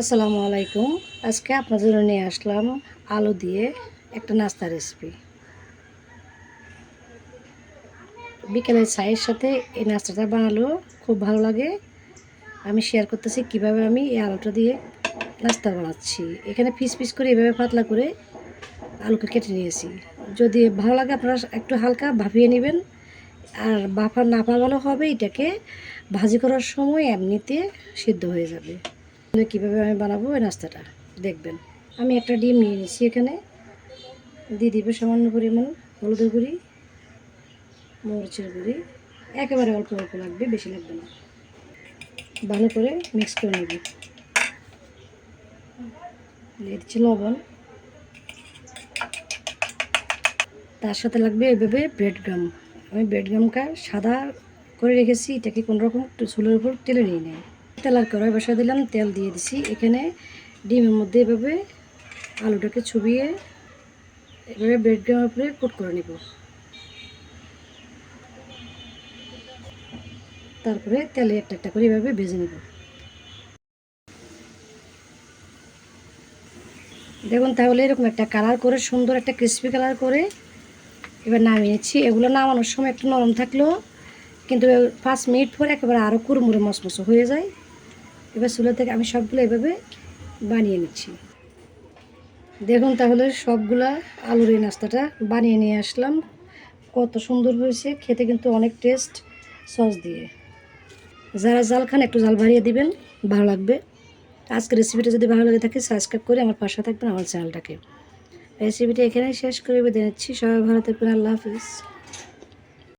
আসসালামু আলাইকুম। আজকে আপনাদের জন্য নিয়ে আসলাম আলু দিয়ে একটা নাস্তা রেসিপি বিকেলের চায়ের সাথে এই নাস্তাটা বানালো, খুব ভালো লাগে। আমি শেয়ার করতেছি কীভাবে আমি এই আলুটা দিয়ে নাস্তা বানাচ্ছি। এখানে পিস পিস করে এভাবে পাতলা করে আলুকে কেটে নিয়েছি। যদি ভালো লাগে আপনারা একটু হালকা ভাপিয়ে নেবেন। আর বাফা না পাওয়ালো হবে, এটাকে ভাজি করার সময় এমনিতে সিদ্ধ হয়ে যাবে। তাহলে কীভাবে আমি বানাবো? ওই নাস্তাটা। দেখবেন। আমি একটা ডিম নিয়ে নিচ্ছি এখানে। দিয়ে দিবে সামান্য পরিমাণ হলুদের গুঁড়ি, মরিচের গুঁড়ি। একেবারে অল্প অল্প লাগবে, বেশি লাগবে না। ভালো করে মিক্স করে নেব। দিচ্ছি লবণ। তার সাথে লাগবে এভাবে ব্রেড গাম আমি ব্রেড গামটা সাদা করে রেখেছি, এটাকে কোনো রকম একটু চুলের উপর তেলে নিয়ে নেই। তেল আর কড়াই বসা দিলাম, তেল দিয়ে দিছি। এখানে ডিমের মধ্যে এভাবে আলুটাকে ছুবিয়ে এভাবে ব্রেড গামের উপরে কোট করে নেব। তারপরে তেলে একটা একটা করে এভাবে ভেজে নেব। দেখুন তাহলে এরকম একটা কালার করে, সুন্দর একটা ক্রিস্পি কালার করে এবার নামিয়েছি এগুলো নামানোর সময় একটু নরম থাকলেও কিন্তু পাঁচ মিনিট পরে একেবারে আরও কুড়মুড়ে মসমস হয়ে যায়। এবার চুলো থেকে আমি সবগুলো এভাবে বানিয়ে নিচ্ছি। দেখুন তাহলে সবগুলা আলুর এই নাস্তাটা বানিয়ে নিয়ে আসলাম। কত সুন্দর হয়েছে, খেতে কিন্তু অনেক টেস্ট, সস দিয়ে। যারা জাল খান, একটু জাল বাড়িয়ে দিবেন, ভালো লাগবে। আজকে রেসিপিটা যদি ভালো লাগে থাকে সাবস্ক্রাইব করে আমার পাশে থাকবেন, আমার চ্যানেলটাকে। রেসিপিটা এখানেই শেষ করে বেঁধে নিচ্ছি। সবাই ভালো থাকবেন, আল্লাহ হাফিজ।